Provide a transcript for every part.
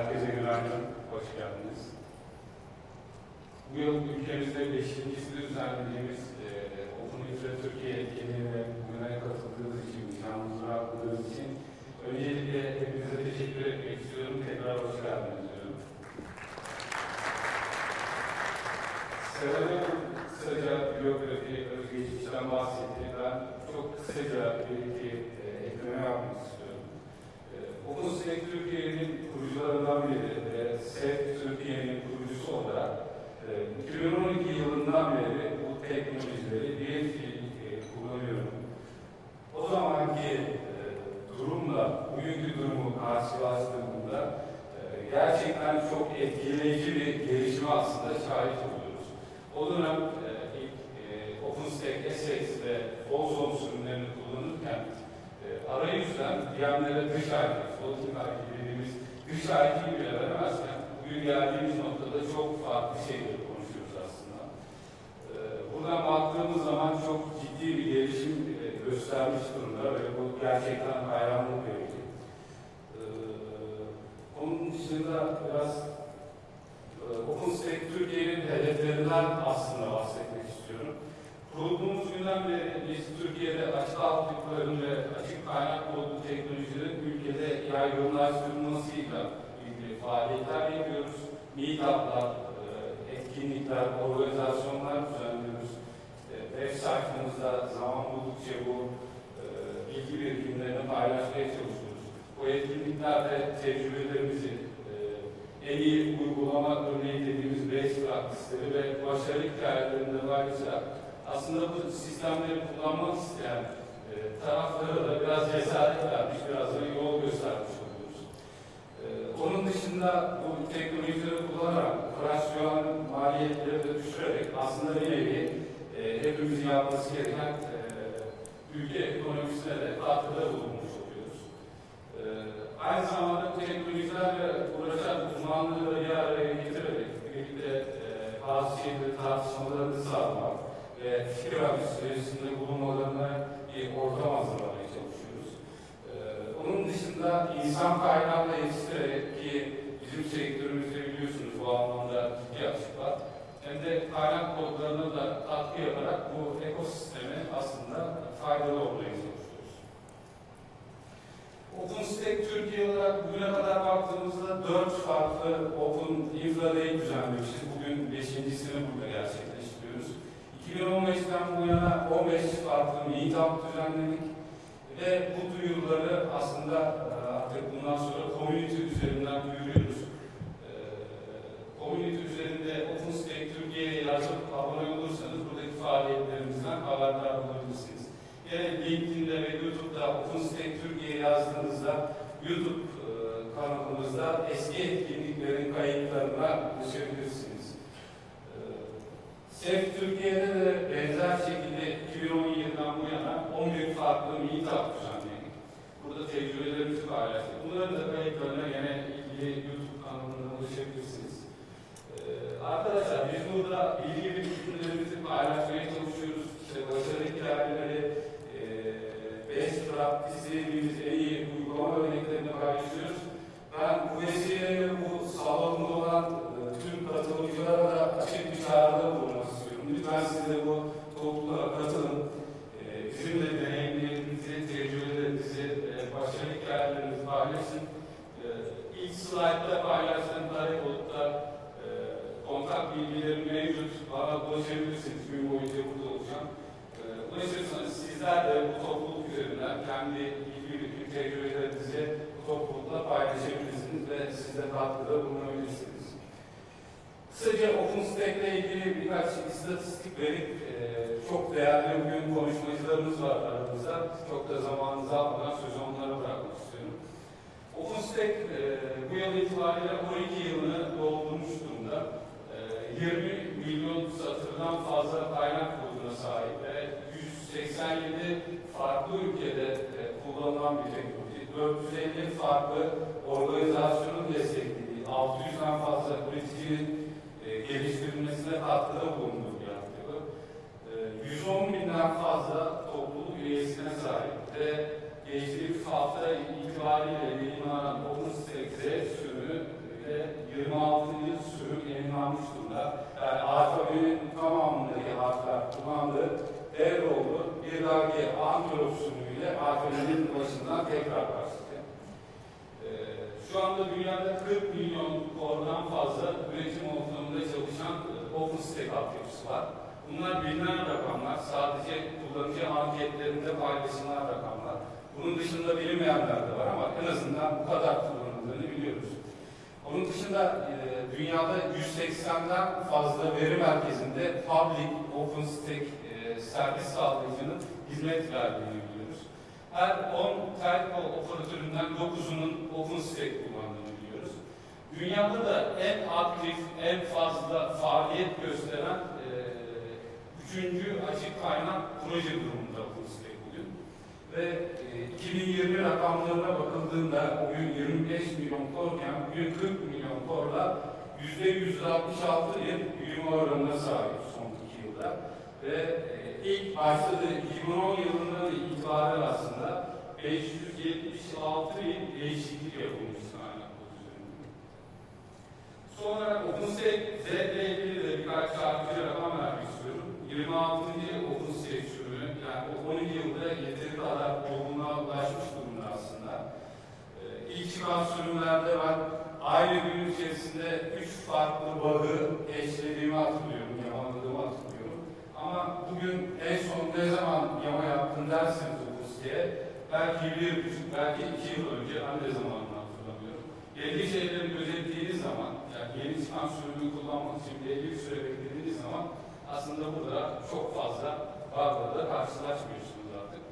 Herkese günaydın, hoş geldiniz. Bu yıl ülkemizde beşincisini düzenlediğimiz e, Open Infra Türkiye etkinliğine bugüne katıldığınız için, nişanımızı rahatladığınız için öncelikle hepinize teşekkür etmek istiyorum. Tekrar hoş geldiniz diyorum. Serenay kısaca biyografi, özgeçmişten bahsetti. Ben çok kısaca bir iki e, ekleme yapmak istiyorum. E, OpenStack Türkiye'nin kurucularından biri ve SEF Türkiye'nin kurucusu olarak e, 2012 yılından beri bu teknolojileri bir fiil e, kullanıyorum. O zamanki e, durumla bugünkü durumu karşılaştırdığımda e, gerçekten çok etkileyici bir gelişme aslında şahit oluyoruz. O dönem e, ilk e, OpenStack, Essex ve Ozone sürümlerini kullanırken e, arayüzden VM'lere dış IP, floating IP dediğimiz dış IP bile veremezken bugün geldiğimiz noktada çok farklı şeyleri konuşuyoruz aslında. E, buradan baktığımız zaman çok ciddi bir gelişim e, göstermiş durumda ve bu gerçekten hayranlık verici. E, onun dışında biraz e, OpenStack Türkiye'nin hedeflerinden aslında bahsetmek. Kurulduğumuz günden beri biz Türkiye'de açık altlıkların ve açık kaynak kodlu teknolojilerin ülkede yaygınlaştırılmasıyla ilgili faaliyetler yapıyoruz. Meetup'lar, e, etkinlikler, organizasyonlar düzenliyoruz. E, Web sayfamızda zaman buldukça bu e, bilgi birikimlerini paylaşmaya çalışıyoruz. Bu etkinliklerde tecrübelerimizi, en iyi uygulama örneği dediğimiz best practice'leri ve başarı hikayelerini paylaşarak aslında bu sistemleri kullanmak isteyen e, taraflara da biraz cesaret vermiş, biraz da yol göstermiş oluyoruz. E, onun dışında bu teknolojileri kullanarak operasyon maliyetleri de düşürerek aslında bir nevi e, hepimizin yapması gereken e, ülke ekonomisine de katkıda bulunmuş oluyoruz. E, aynı zamanda teknolojilerle uğraşan uzmanları da bir araya getirerek birlikte e, şeyleri tartışmalarını sağlamak ve fikir alış sürecinde bulunmalarına bir ortam hazırlamaya çalışıyoruz. Ee, onun dışında insan kaynağıyla yetiştirerek ki bizim sektörümüzde biliyorsunuz bu anlamda bir açık var. Hem de kaynak kodlarına da katkı yaparak bu ekosisteme aslında faydalı olmaya çalışıyoruz. OpenStack Türkiye olarak bugüne kadar baktığımızda dört farklı Open Infra Day düzenlemişiz. Bugün beşincisini burada gerçekleştiriyoruz. 2015'ten bu yana 15 farklı meetup düzenledik. Ve bu duyuruları aslında e, artık bundan sonra community üzerinden 2010 yılından bu yana 10 büyük farklı milli düzenledik. Burada tecrübelerimizi paylaştık. Bunların da sizler de bu topluluk üzerinden kendi bilgi birikim tecrübelerinizi bu toplulukla paylaşabilirsiniz ve siz de katkıda bulunabilirsiniz. Kısaca OpenStack ile ilgili birkaç istatistik verip e, çok değerli bugün konuşmacılarımız var aramızda. Çok da zamanınızı almadan sözü onlara bırakmak istiyorum. OpenStack e, bu yıl itibariyle 12 yılını doldurmuş durumda. E, 20 milyon satırdan fazla kaynak koduna sahip ve 187 farklı ülkede e, kullanılan bir teknoloji. 450 farklı organizasyonun desteklediği, 600'den fazla üreticinin e, geliştirilmesine katkıda bulunduğu bir. E, 110 binden fazla topluluk üyesine sahip ve geçtiğimiz hafta itibariyle tekrar başladı. Ee, şu anda dünyada 40 milyon oradan fazla üretim ortamında çalışan e, OpenStack altyapısı var. Bunlar bilinen rakamlar, sadece kullanıcı anketlerinde paylaşılan rakamlar. Bunun dışında bilinmeyenler de var ama en azından bu kadar kullanıldığını biliyoruz. Onun dışında e, dünyada 180'den fazla veri merkezinde public OpenStack e, servis sağlayıcının hizmet verdiğini. Her 10 telco operatöründen 9'unun OpenStack kullandığını biliyoruz. Dünyada da en aktif, en fazla faaliyet gösteren e, üçüncü açık kaynak proje durumunda OpenStack bugün. Ve e, 2020 rakamlarına bakıldığında bugün 25 milyon korken bugün 40 milyon korla %166 yıl büyüme oranına sahip son iki yılda. Ve e, ilk başladığı 2010 yılından itibaren aslında 576 yıl değişiklik yapılmış kaynak pozisyonunda. Son olarak OpenStack Z ile ilgili de birkaç çarpıcı rakam vermek istiyorum. 26. OpenStack sürümü, yani o 12 yılda yeteri kadar yoğunluğa ulaşmış durumda aslında. Ee, ilk çıkan sürümlerde ben aynı gün içerisinde 3 farklı bug'ı eşlediğimi hatırlıyorum. Ama bugün en son ne zaman yama yaptın derseniz OpenStack'e, belki bir buçuk, belki iki yıl önce ben de zamanını hatırlamıyorum. Belli şeyleri gözettiğiniz zaman, yani yeni çıkan sürümü kullanmak için belli bir süre beklediğiniz zaman aslında burada çok fazla da karşılaşmıyorsunuz artık.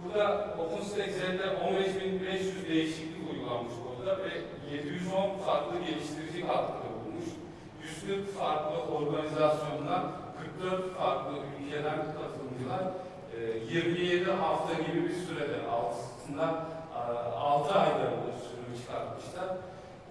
Burada OpenStack Z'de 15.500 değişiklik uygulanmış burada ve 710 farklı geliştirici katkıda bulunmuş. 140 farklı organizasyondan 44 farklı ülkeden katılımcılar e, 27 hafta gibi bir sürede altında 6 ayda bu sürümü çıkartmışlar.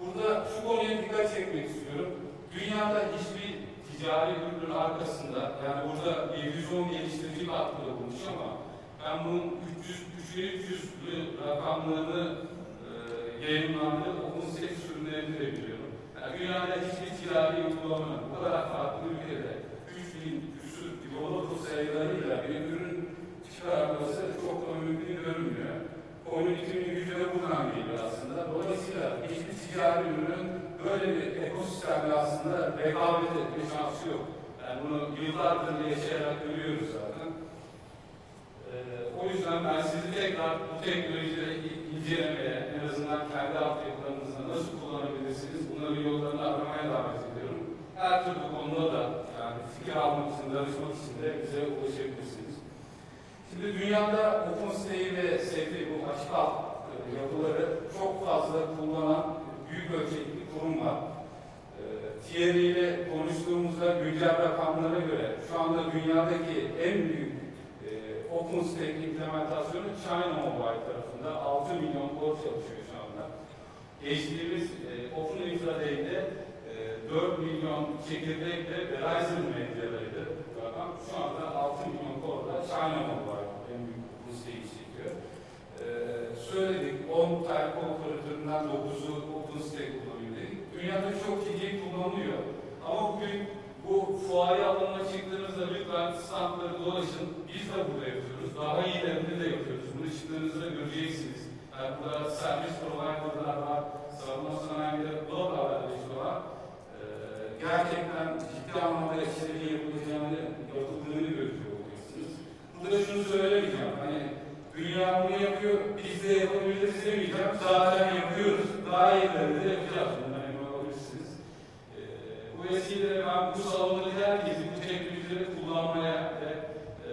Burada şu konuya dikkat çekmek istiyorum. Dünyada hiçbir ticari ürünün arkasında, yani burada 710 geliştirici katkıda bulmuş ama ben bunun 300 300'lü rakamlarını e, yayınlandığı OpenStack sürümlerini de biliyorum. Yani dünyada hiçbir ticari uygulama bu kadar farklı ülkede 3000 küsur developer sayılarıyla bir ürün çıkarması çok da mümkün görünmüyor. Komünitenin gücü de buradan geliyor aslında. Dolayısıyla hiçbir ticari ürünün böyle bir ekosistemde aslında rekabet etme şansı yok. Yani bunu yıllardır yaşayarak görüyoruz zaten. Ee, o yüzden ben sizi tekrar bu teknolojileri incelemeye, en azından kendi altyapılarınızda nasıl kullanabilirsiniz, bunların yollarını aramaya davet ediyorum. Her türlü konuda fikir almak için, danışmak için de bize ulaşabilirsiniz. Şimdi dünyada OpenStack'i ve bu açık alt e, yapıları çok fazla kullanan büyük ölçekli kurum var. E, Thierry ile konuştuğumuzda güncel rakamlara göre şu anda dünyadaki en büyük e, OpenStack implementasyonu China Mobile tarafında 6 milyon kod çalışıyor şu anda. Geçtiğimiz e, Open Infra Day'de 4 milyon çekirdekle Verizon medyadaydı rakam. Şu anda 6 milyon kodla China Mobile en büyük OpenStack'i çekiyor. E, söyledik 10 telco operatöründen 9'u OpenStack kullanıyor dedik. Dünyada çok ciddi kullanılıyor. Ama bugün bu fuaye alanına çıktığınızda lütfen standları dolaşın. Biz de burada yapıyoruz. Daha iyilerini de yapıyoruz. Bunu çıktığınızda göreceksiniz. Yani burada servis providerlar var, savunma sanayinde blok haberleşme var. Ee, gerçekten ciddi anlamda işlerin yapılacağını, yapıldığını görüyor olacaksınız. Burada şunu söylemeyeceğim. Hani dünya bunu yapıyor, biz de yapabiliriz demeyeceğim. Zaten yapıyoruz. Daha iyilerini de yapacağız. Bundan emin olabilirsiniz. Ee, bu vesileyle ben bu salondaki herkesi bu teknolojileri kullanmaya ve e,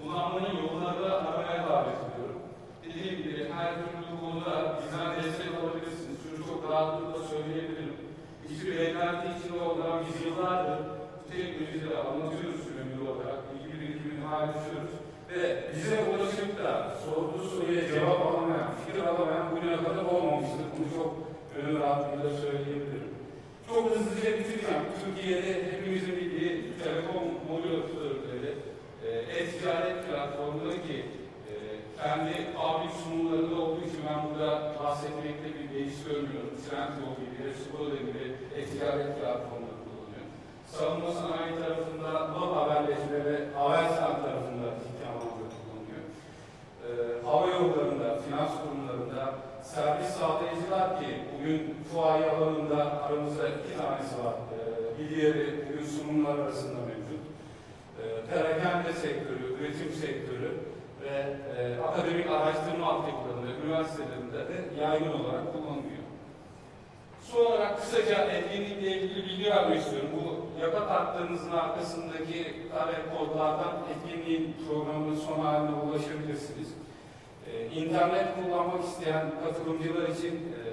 kullanmanın yollarını aramaya davet ediyorum. Dediğim gibi her türlü konuda bizden destek alabilirsiniz. Şunu çok rahatlıkla söyleyebilirim. Hiçbir beklenti içinde olan biz yıllardır bu teknolojileri anlatıyoruz sürekli olarak. Bilgi birikimini paylaşıyoruz. Ve bize ulaşıp da sorduğu soruya cevap alamayan, fikir alamayan bugüne kadar olmamıştır. Bunu çok gönül rahatlığıyla söyleyebilirim. Çok hızlıca bitireceğim. Türkiye'de hepimizin bildiği telekom mobil operatörleri, e, e-ticaret platformları ki e, kendi public sunumlarında olduğu için ben burada bahsetmekte bir değiş görmüyorum. Gibi, Skoda gibi e-ticaret platformları kullanıyor. Savunma sanayi tarafında, not haberleşme ve Avelsan tarafında ciddi anlamda kullanıyor. Ee, hava yollarında, finans kurumlarında, servis sağlayıcılar ki bugün fuayi alanında aramızda iki tanesi var. Ee, bir diğeri bugün sunumlar arasında mevcut. Ee, perakende sektörü, üretim sektörü ve e, akademik araştırma altyapılarında, üniversitelerinde de yaygın olarak kullanılıyor. Son olarak kısaca etkinlikle ilgili bilgi vermek istiyorum. Bu yaka kartlarınızın arkasındaki kare kodlardan etkinliğin programının son haline ulaşabilirsiniz. Ee, İnternet kullanmak isteyen katılımcılar için e,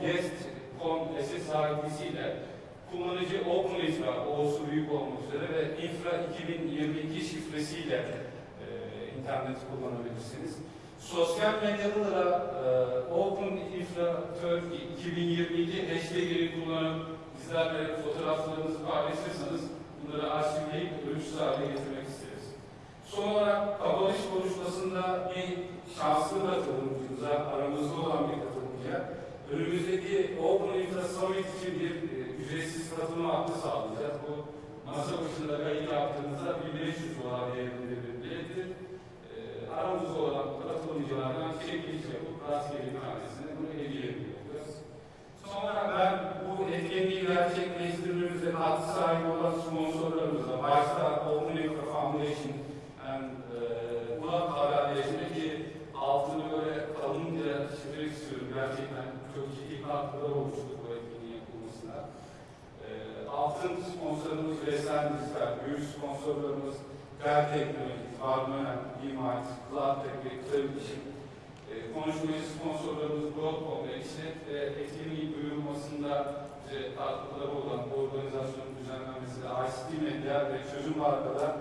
Guest.com SSID'si ile kullanıcı Open İfra, O'su büyük olmak üzere ve Infra 2022 şifresiyle e, internet kullanabilirsiniz. Sosyal medyada da e, Open Infra Turkey 2022 hashtag'i kullanıp bizlerle fotoğraflarınızı paylaşırsanız bunları arşivleyip ölümsüz hale getirmek isteriz. Son olarak kapanış konuşmasında bir şanslı katılımcımıza, aramızda olan bir katılımcıya önümüzdeki Open Infra Summit için bir e, ücretsiz katılma hakkı sağlayacağız. Bu masa başında kayıt yaptığınızda 1500 dolar değerinde bir bilettir. E, aramızda olan katılımcılardan çekiliş yapıp rastgele bir tanesine bunu hediye ediyoruz. Son ben bu etkinliği gerçekleştirmemizde katkı sahibi olan sponsorlarımıza, başta Open Infra Foundation and e, Bulat Haberleşme ki altını böyle kalınca çizmek istiyorum. Gerçekten çok ciddi katkılar olmuştur bu etkinliğin yapılmasına. E, altın sponsorumuz Vesel Dijital, büyük sponsorlarımız Bel Teknoloji, Barmenen, Bimaç, Klavtek ve Klavişim, e, konuşmacı sponsorlarımız ve İşlet ve etkinliğin duyurulmasında bize katkıları olan organizasyonun düzenlenmesine ICT Medya ve Çözüm Marka'da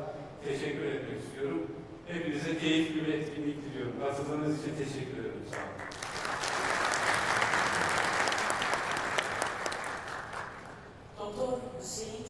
teşekkür etmek istiyorum. Hepinize keyifli bir etkinlik diliyorum. Katıldığınız için teşekkür ederim. Sağ olun.